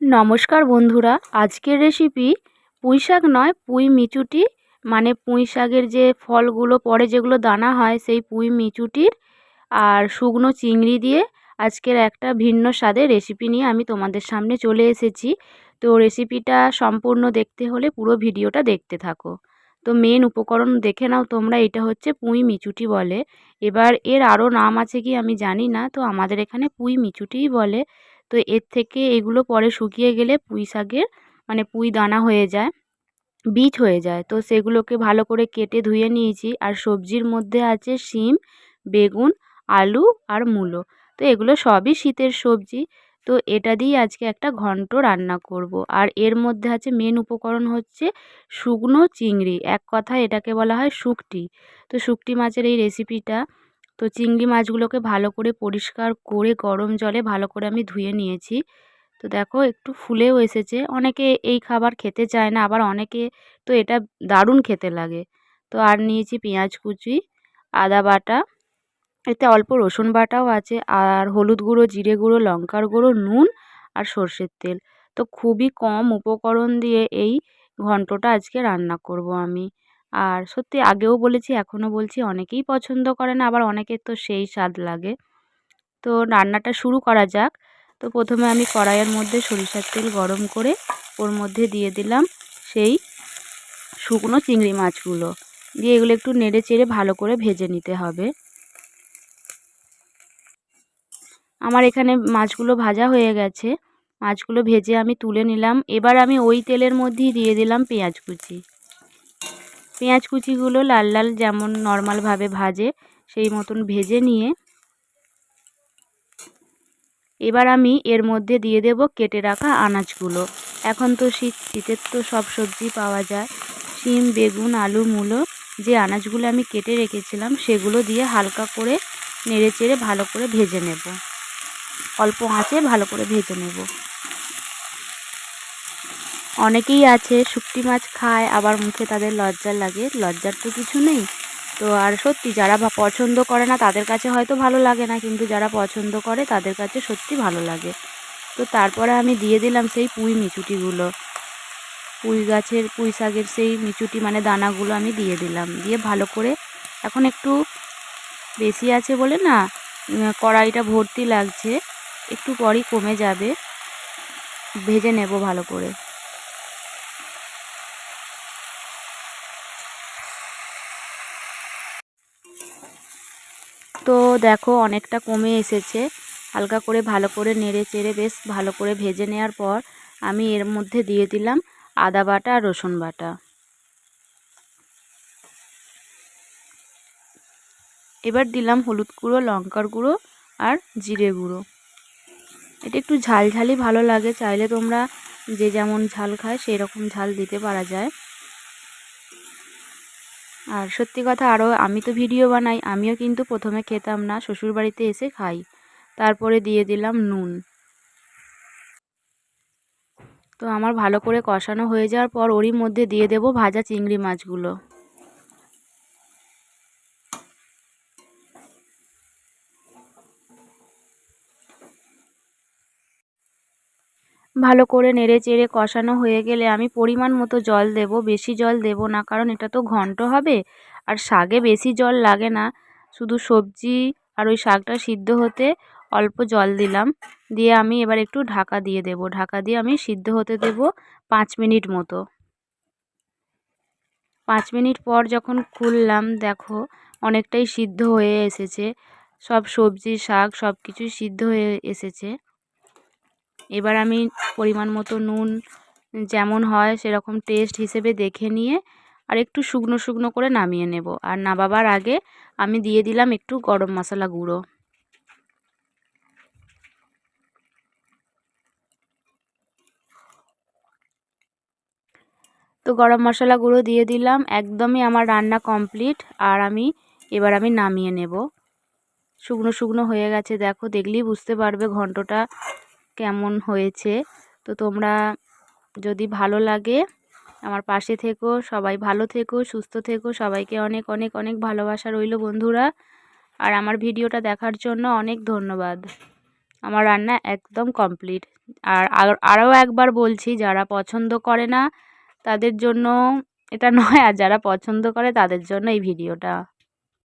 নমস্কার বন্ধুরা, আজকের রেসিপি পুঁই শাক নয়, পুঁই মিচুটি। মানে পুঁই শাকের যে ফলগুলো পরে যেগুলো দানা হয়, সেই পুঁই মিচুটির আর শুকনো চিংড়ি দিয়ে আজকের একটা ভিন্ন স্বাদের রেসিপি নিয়ে আমি তোমাদের সামনে চলে এসেছি। তো রেসিপিটা সম্পূর্ণ দেখতে হলে পুরো ভিডিওটা দেখতে থাকো। তো মেন উপকরণ দেখে নাও তোমরা, এটা হচ্ছে পুঁই মিচুটি বলে। এবার এর আরও নাম আছে কি আমি জানি না, তো আমাদের এখানে পুঁই মিচুটিই বলে। তো এর থেকে এগুলো পরে শুকিয়ে গেলে পুঁই শাকের মানে পুঁই দানা হয়ে যায়, বীজ হয়ে যায়। তো সেগুলোকে ভালো করে কেটে ধুয়ে নিয়েছি। আর সবজির মধ্যে আছে শিম, বেগুন, আলু আর মূলো। তো এগুলো সবই শীতের সবজি। তো এটা দিয়ে আজকে একটা ঘন্ট রান্না করব। আর এর মধ্যে আছে মেন উপকরণ হচ্ছে শুকনো চিংড়ি। এক কথায় এটাকে বলা হয় শুকটি। তো শুকটি মাছের এই রেসিপিটা তো চিংড়ি মাছগুলোকে ভালো করে পরিষ্কার করে গরম জলে ভালো করে আমি ধুয়ে নিয়েছি। তো দেখো একটু ফুলেও এসেছে। অনেকে এই খাবার খেতে চায় না, আবার অনেকে তো এটা দারুণ খেতে লাগে। তো আর নিয়েছি পেঁয়াজ কুচি, আদা বাটা, এতে অল্প রসুন বাটাও আছে, আর হলুদ গুঁড়ো, জিরে গুঁড়ো, লঙ্কার গুঁড়ো, নুন আর সর্ষের তেল। তো খুবই কম উপকরণ দিয়ে এই ঘন্টটা আজকে রান্না করব আমি। আর সত্যি আগেও বলেছি এখনও বলছি, অনেকেই পছন্দ করে না আবার অনেকের তো সেই স্বাদ লাগে। তো রান্নাটা শুরু করা যাক। তো প্রথমে আমি কড়াইয়ের মধ্যে সরিষার তেল গরম করে ওর মধ্যে দিয়ে দিলাম সেই শুকনো চিংড়ি মাছগুলো। দিয়ে এগুলো একটু নেড়ে চেড়ে ভালো করে ভেজে নিতে হবে। আমার এখানে মাছগুলো ভাজা হয়ে গেছে। মাছগুলো ভেজে আমি তুলে নিলাম। এবার আমি ওই তেলের মধ্যেই দিয়ে দিলাম পেঁয়াজ কুচি। পেঁয়াজ কুচিগুলো লাল লাল যেমন নর্মালভাবে ভাজে, সেই মতন ভেজে নিয়ে এবার আমি এর মধ্যে দিয়ে দেব কেটে রাখা আনাজগুলো। এখন তো শীত, শীতের তো সব সবজি পাওয়া যায়। শিম, বেগুন, আলু, মূলো যে আনাজগুলো আমি কেটে রেখেছিলাম, সেগুলো দিয়ে হালকা করে নেড়ে চেড়ে ভালো করে ভেজে নেব। অল্প আঁচে ভালো করে ভেজে নেব। অনেকেই আছে শুক্তি মাছ খায়, আবার মুখে তাদের লজ্জা লাগে। লজ্জার তো কিছু নেই। তো আর সত্যি, যারা পছন্দ করে না, তাদের কাছে হয়তো ভালো লাগে না, কিন্তু যারা পছন্দ করে, তাদের কাছে সত্যি ভালো লাগে। তো তারপরে আমি দিয়ে দিলাম সেই পুঁই মিচুটিগুলো। পুঁই গাছের, পুঁই শাকের সেই মিচুটি মানে দানাগুলো আমি দিয়ে দিলাম। দিয়ে ভালো করে এখন একটু বেশি আছে বলে না কড়াইটা ভর্তি লাগছে। একটু পরই কমে যাবে। ভেজে নেব ভালো করে। তো দেখো অনেকটা কমে এসেছে। হালকা করে ভালো করে নেড়ে চেড়ে বেশ ভালো করে ভেজে নেওয়ার পর আমি এর মধ্যে দিয়ে দিলাম আদা বাটা আর রসুন বাটা। এবার দিলাম হলুদ গুঁড়ো, লঙ্কার গুঁড়ো আর জিরে গুঁড়ো। এটা একটু ঝাল ঝালই ভালো লাগে, চাইলে তোমরা যে যেমন ঝাল খায় সেই রকম ঝাল দিতে পারা যায়। আর সত্যি কথা আরও আমি তো ভিডিও বানাই, আমিও কিন্তু প্রথমে খেতাম না শ্বশুর বাড়িতে এসে খাই। তারপরে দিয়ে দিলাম নুন। তো আমার ভালো করে কষানো হয়ে যাওয়ার পর ওরই মধ্যে দিয়ে দেব ভাজা চিংড়ি মাছগুলো। ভালো করে নেড়ে চেড়ে কষানো হয়ে গেলে আমি পরিমাণ মতো জল দেব, বেশি জল দেব না, কারণ এটা তো ঘন্ট হবে। আর শাকে বেশি জল লাগে না, শুধু সবজি আর ওই শাকটা সিদ্ধ হতে অল্প জল দিলাম। দিয়ে আমি এবার একটু ঢাকা দিয়ে দেব। ঢাকা দিয়ে আমি সিদ্ধ হতে দেব পাঁচ মিনিট মতো। পাঁচ মিনিট পর যখন খুললাম, দেখো অনেকটাই সিদ্ধ হয়ে এসেছে। সব সবজি, শাক সব কিছুই সিদ্ধ হয়ে এসেছে। এবার আমি পরিমাণ মতো নুন যেমন হয় সেরকম টেস্ট হিসেবে দেখে নিয়ে আর একটু শুকনো শুকনো করে নামিয়ে নেব। আর নামাবার আগে আমি দিয়ে দিলাম একটু গরম মশলা গুঁড়ো। তো গরম মশলা গুঁড়ো দিয়ে দিলাম, একদমই আমার রান্না কমপ্লিট আর আমি এবার আমি নামিয়ে নেব। শুকনো শুকনো হয়ে গেছে, দেখো, দেখলেই বুঝতে পারবে ঘন্টটা কেমন হয়েছে? তো তোমরা যদি ভালো লাগে, আমার পাশে থেকো, সবাই ভালো থেকো, সুস্থ থেকো। সবাইকে অনেক অনেক অনেক ভালোবাসা রইল বন্ধুরা। আর আমার ভিডিওটা দেখার জন্য অনেক ধন্যবাদ। আমার রান্না একদম কমপ্লিট। আর আরও একবার বলছি, যারা পছন্দ করে না, তাদের জন্য, এটা নয়, আর যারা পছন্দ করে, তাদের জন্য এই ভিডিওটা।